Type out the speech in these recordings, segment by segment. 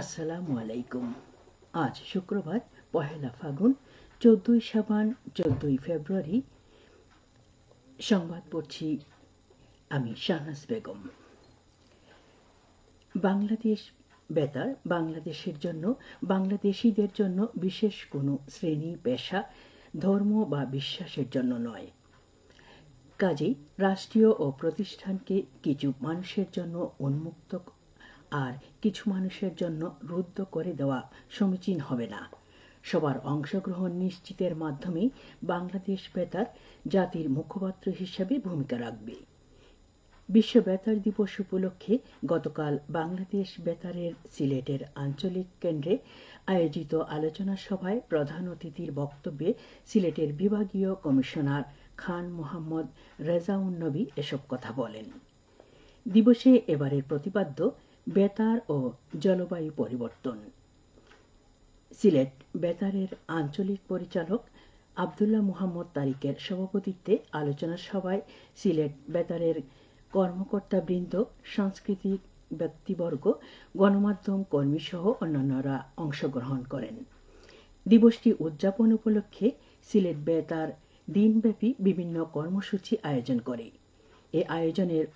আসসালামু আলাইকুম। আজ শুক্রবার, পহেলা ফাগুন, চোদ্দই সাবান চোদ্দই ফেব্রুয়ারি। সংবাদ পড়ছি আমি শাহনাজ বেগম। বাংলাদেশ বেতার বাংলাদেশের জন্য, বাংলাদেশিদের জন্য বিশেষ কোনো শ্রেণি, পেশা, ধর্ম বা বিশ্বাসের জন্য নয়। কাজেই রাষ্ট্রীয় ও প্রতিষ্ঠানকে কিছু মানুষের জন্য উন্মুক্ত আর কিছু মানুষের জন্য রুদ্ধ করে দেওয়া সমীচীন হবে না। সবার অংশগ্রহণ নিশ্চিতের মাধ্যমে বাংলাদেশ বেতার জাতির মুখপাত্র হিসেবে ভূমিকা রাখবে। বিশ্ব বেতার দিবস উপলক্ষে গতকাল বাংলাদেশ বেতারের সিলেটের আঞ্চলিক কেন্দ্রে আয়োজিত আলোচনা সভায় প্রধান অতিথির বক্তব্যে সিলেটের বিভাগীয় কমিশনার খান মোহাম্মদ রেজাউন নবী এসব কথা বলেন। দিবসে এবারের প্রতিপাদ্য বেতার ও জলবায়ু পরিবর্তন। সিলেট বেতারের আঞ্চলিক পরিচালক আবদুল্লাহ মুহাম্মদ তারিকের সভাপতিত্বে আলোচনা সভায় সিলেট বেতারের কর্মকর্তাবৃন্দ, সাংস্কৃতিক ব্যক্তিবর্গ, গণমাধ্যম কর্মীসহ অন্যান্যরা অংশগ্রহণ করেন। দিবসটি উদযাপন উপলক্ষে সিলেট বেতার দিনব্যাপী বিভিন্ন কর্মসূচি আয়োজন করে। এ আয়োজনের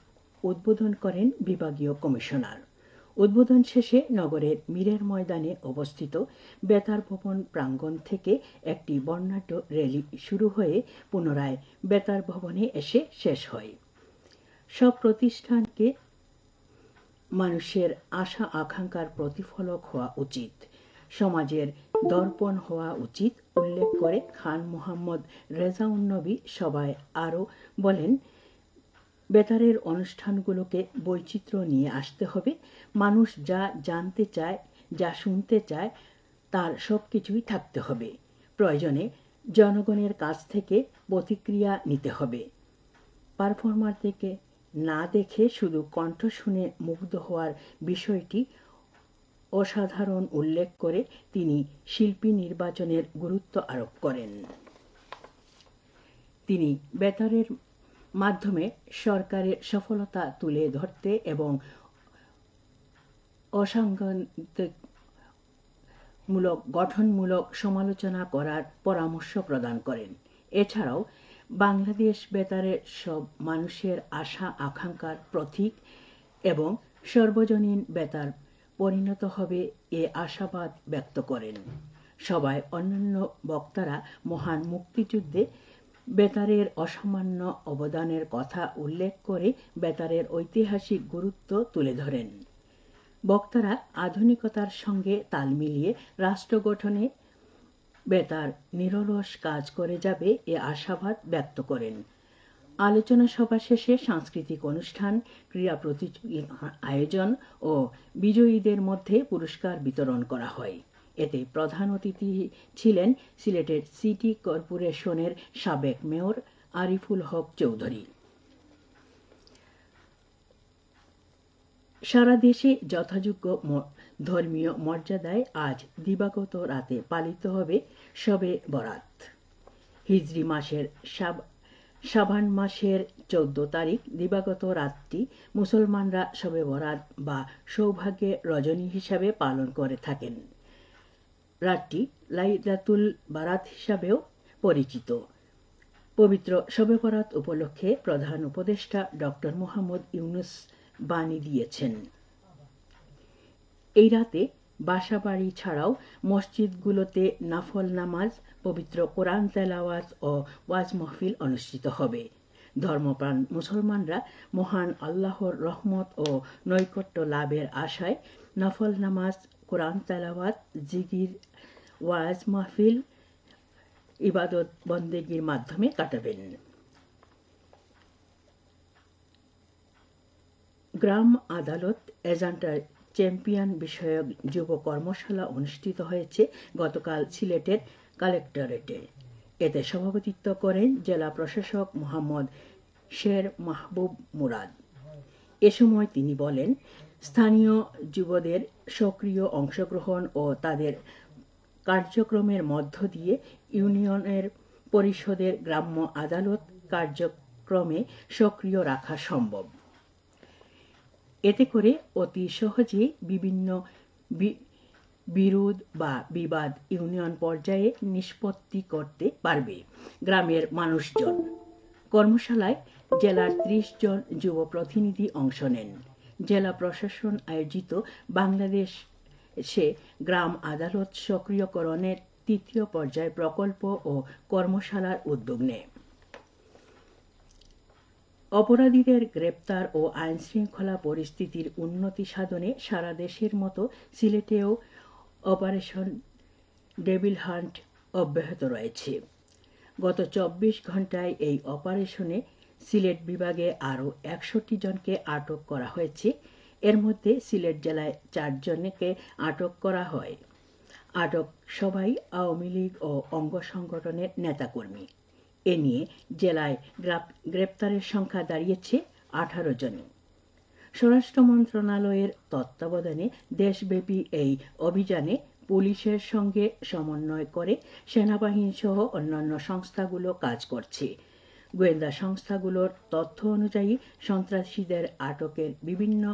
উদ্বোধন করেন বিভাগীয় কমিশনার। উদ্বোধন শেষে নগরের মীরের ময়দানে অবস্থিত বেতার ভবন প্রাঙ্গণ থেকে একটি বর্ণাঢ্য র্যালি শুরু হয়ে পুনরায় বেতার ভবনে এসে শেষ হয়। সব প্রতিষ্ঠানকে মানুষের আশা আকাঙ্ক্ষার প্রতিফলক হওয়া উচিত। সমাজের দর্পণ হওয়া উচিত, উল্লেখ করে খান মোহাম্মদ রেজাউন নবী সবাই আরও বলেন বেতারের অনুষ্ঠানগুলোকে বৈচিত্র্য নিয়ে আসতে হবে। মানুষ যা জানতে চায়, যা শুনতে চায়, তার সব কিছুই থাকতে হবে। প্রয়োজনে জনগণের কাছ থেকে প্রতিক্রিয়া নিতে হবে। পারফরমার থেকে না দেখে শুধু কণ্ঠ শুনে মুগ্ধ হওয়ার বিষয়টি অসাধারণ উল্লেখ করে তিনি শিল্পী নির্বাচনের গুরুত্ব আরোপ করেন। তিনি বেতারের মাধ্যমে সরকারের সফলতা তুলে ধরতে এবং অসাংগতিকমূলক গঠনমূলক সমালোচনা করার পরামর্শ প্রদান করেন। এছাড়াও, বাংলাদেশ বেতারের সব মানুষের আশা, আকাঙ্ক্ষার প্রতীক এবং সর্বজনীন বেতার পরিণত হবে এ আশাবাদ ব্যক্ত করেন। সবাই অন্যান্য বক্তারা মহান মুক্তিযুদ্ধে বেতারের অসামান্য অবদানের কথা উল্লেখ করে বেতারের ঐতিহাসিক গুরুত্ব তুলে ধরেন। বক্তারা আধুনিকতার সঙ্গে তাল মিলিয়ে রাষ্ট্র গঠনে বেতার নিরলস কাজ করে যাবে এ আশাবাদ ব্যক্ত করেন। আলোচনা সভা শেষে সাংস্কৃতিক অনুষ্ঠান, ক্রীড়া প্রতিযোগিতা আয়োজন ও বিজয়ীদের মধ্যে পুরস্কার বিতরণ করা হয়। এতে প্রধান অতিথি ছিলেন সিলেটের সিটি কর্পোরেশনের সাবেক মেয়র আরিফুল হক চৌধুরী। সারা দেশে যথাযোগ্য ধর্মীয় মর্যাদায় আজ দিবাগত রাতে পালিত হবে শবে বরাত। হিজরি মাসের সাবান মাসের চৌদ্দ তারিখ দিবাগত রাতটি মুসলমানরা শবে বরাত বা সৌভাগ্যের রজনী হিসাবে পালন করে থাকেন। রাতটি লাইলাতুল বারাত হিসাবেও পরিচিত। পবিত্র শবে বরাত উপলক্ষে প্রধান উপদেষ্টা ডক্টর মোহাম্মদ ইউনুস বাণী দিয়েছেন। এই রাতে বাসাবাড়ি ছাড়াও মসজিদগুলোতে নাফল নামাজ, পবিত্র কোরআন তেলাওয়াজ ও ওয়াজ মহফিল অনুষ্ঠিত হবে। ধর্মপ্রাণ মুসলমানরা মহান আল্লাহর রহমত ও নৈকট্য লাভের আশায় নফল নামাজ, কোরআন তেলাওয়াত জিগির ওয়াজ মাহফিল ইবাদত বন্দেগীর মাধ্যমে কাটাবেন। গ্রাম আদালত এজেন্টার চ্যাম্পিয়ন বিষয়ক যুব কর্মশালা অনুষ্ঠিত হয়েছে গতকাল সিলেটের কালেক্টরেটে। এতে সভাপতিত্ব করেন জেলা প্রশাসক মোহাম্মদ শের মাহবুব মুরাদ। এ সময় তিনি বলেন, স্থানীয় যুবদের সক্রিয় অংশগ্রহণ ও তাদের কার্যক্রমের মধ্য দিয়ে ইউনিয়নের পরিষদের গ্রাম্য আদালত কার্যক্রমে সক্রিয় রাখা সম্ভব। এতে করে অতি সহজে বিভিন্ন বিরোধ বা বিবাদ ইউনিয়ন পর্যায়ে নিষ্পত্তি করতে পারবে গ্রামের মানুষজন। কর্মশালায় জেলার ত্রিশ জন যুব প্রতিনিধি অংশ নেন। জেলা প্রশাসন আয়োজিত বাংলাদেশ সে গ্রাম আদালত সক্রিয়করণের তৃতীয় পর্যায় প্রকল্প ও কর্মশালার উদ্যোগ নেয়। অপরাধীদের গ্রেপ্তার ও আইনশৃঙ্খলা পরিস্থিতির উন্নতি সাধনে সারা দেশের মতো সিলেটেও অপারেশন ডেভিল হান্ট অব্যাহত রয়েছে। গত চব্বিশ ঘন্টায় এই অপারেশনে সিলেট বিভাগে আরও একষট্টি জনকে আটক করা হয়েছে। এর মধ্যে সিলেট জেলায় চারজনকে আটক করা হয়। আটক সবাই আওয়ামী লীগ ও অঙ্গ সংগঠনের নেতাকর্মী। এ নিয়ে জেলায় গ্রেপ্তারের সংখ্যা দাঁড়িয়েছে আঠারো জনে স্বরাষ্ট্র মন্ত্রণালয়ের তত্ত্বাবধানে দেশব্যাপী এই অভিযানে পুলিশের সঙ্গে সমন্বয় করে সেনাবাহিনী সহ অন্যান্য সংস্থাগুলো কাজ করছে। গোয়েন্দা সংস্থাগুলোর তথ্য অনুযায়ী সন্ত্রাসীদের আটকের বিভিন্ন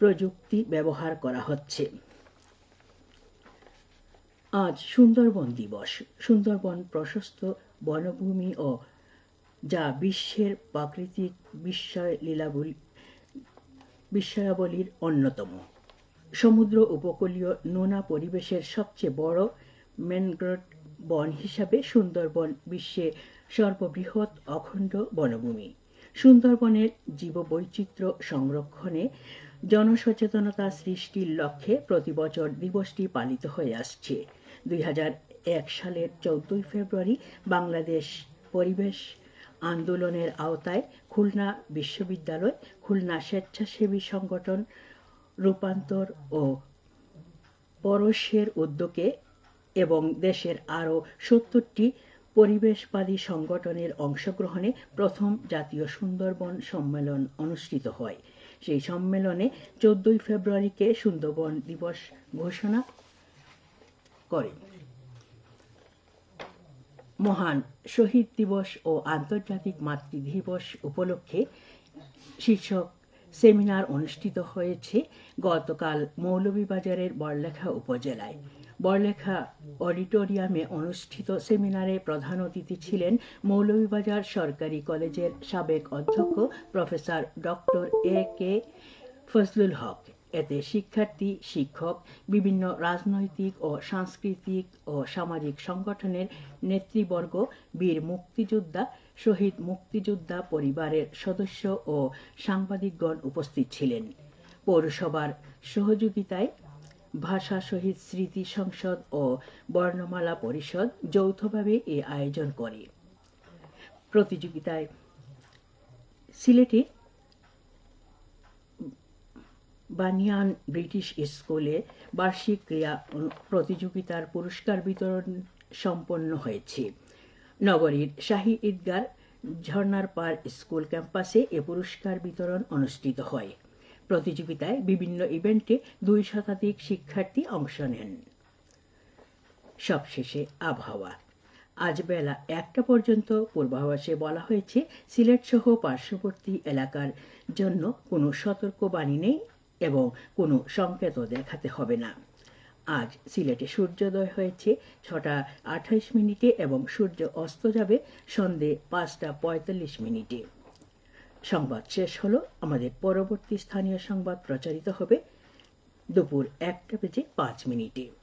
প্রযুক্তি ব্যবহার করা হচ্ছে। আজ সুন্দরবন দিবস। সুন্দরবন প্রশস্ত বনভূমি ও যা বিশ্বের প্রাকৃতিক বিস্ময় লীলাবলী বিস্ময়াবলীর অন্যতম। সমুদ্র উপকূলীয় নোনা পরিবেশের সবচেয়ে বড় ম্যানগ্রোভ বন হিসাবে সুন্দরবন বিশ্বে সর্ববৃহৎ অখণ্ড বনভূমি। সুন্দরবনের জীববৈচিত্র্য সংরক্ষণে জনসচেতনতা সৃষ্টির লক্ষ্যে প্রতি বছর দিবসটি পালিত হয়ে আসছে। দুই হাজার এক সালের চৌদ্দই ফেব্রুয়ারি বাংলাদেশ পরিবেশ আন্দোলনের আওতায় খুলনা বিশ্ববিদ্যালয়, খুলনা স্বেচ্ছাসেবী সংগঠন রূপান্তর ও পরশের উদ্যোগে এবং দেশের আরও সত্তরটি পরিবেশবাদী সংগঠনের অংশগ্রহণে প্রথম জাতীয় সুন্দরবন সম্মেলন অনুষ্ঠিত হয়। সেই সম্মেলনে চোদ্দই ফেব্রুয়ারিকে সুন্দরবন দিবস ঘোষণা করে। মহান শহীদ দিবস ও আন্তর্জাতিক মাতৃ দিবস উপলক্ষে শীর্ষক সেমিনার অনুষ্ঠিত হয়েছে গতকাল মৌলভীবাজারের বড়লেখা উপজেলায়। বড়লেখা অডিটোরিয়ামে অনুষ্ঠিত সেমিনারে প্রধান অতিথি ছিলেন মৌলভীবাজার সরকারি কলেজের সাবেক অধ্যক্ষ professor doctor A K Fazlul Haque. এতে শিক্ষার্থী, শিক্ষক, বিভিন্ন রাজনৈতিক ও সাংস্কৃতিক ও সামাজিক সংগঠনের নেতৃবর্গ, বীর মুক্তিযোদ্ধা, শহীদ মুক্তিযোদ্ধা পরিবারের সদস্য ও সাংবাদিকগণ উপস্থিত ছিলেন। পৌরসভার সহযোগিতায় ভাষা শহীদ স্মৃতি সংসদ ও বর্ণমালা পরিষদ যৌথভাবে এ আয়োজন করে। প্রতিযোগিতায় সিলেটে বানিয়ান ব্রিটিশ স্কুলে বার্ষিক ক্রীড়া প্রতিযোগিতার পুরস্কার বিতরণ সম্পন্ন হয়েছে। নগরীর শাহী ঈদগার ঝর্নার পার স্কুল ক্যাম্পাসে এ পুরস্কার বিতরণ অনুষ্ঠিত হয়। প্রতিযোগিতায় বিভিন্ন ইভেন্টে দুই শতাধিক শিক্ষার্থী অংশ নেন। সবশেষে আবহাওয়া। আজ বেলা একটা পর্যন্ত পূর্বাভাসে বলা হয়েছে সিলেট সহ পার্শ্ববর্তী এলাকার জন্য কোনো সতর্কবাণী নেই এবং কোনো সংকেতও দেখাতে হবে না। আজ সিলেটে সূর্যোদয় হয়েছে, ছটা আঠাইশ মিনিটে এবং সূর্য অস্ত যাবে সন্ধে পাঁচটা পঁয়তাল্লিশ মিনিটে। সংবাদ শেষ হলো। আমাদের পরবর্তী স্থানীয় সংবাদ প্রচারিত হবে দুপুর একটা বেজে পাঁচ মিনিটে।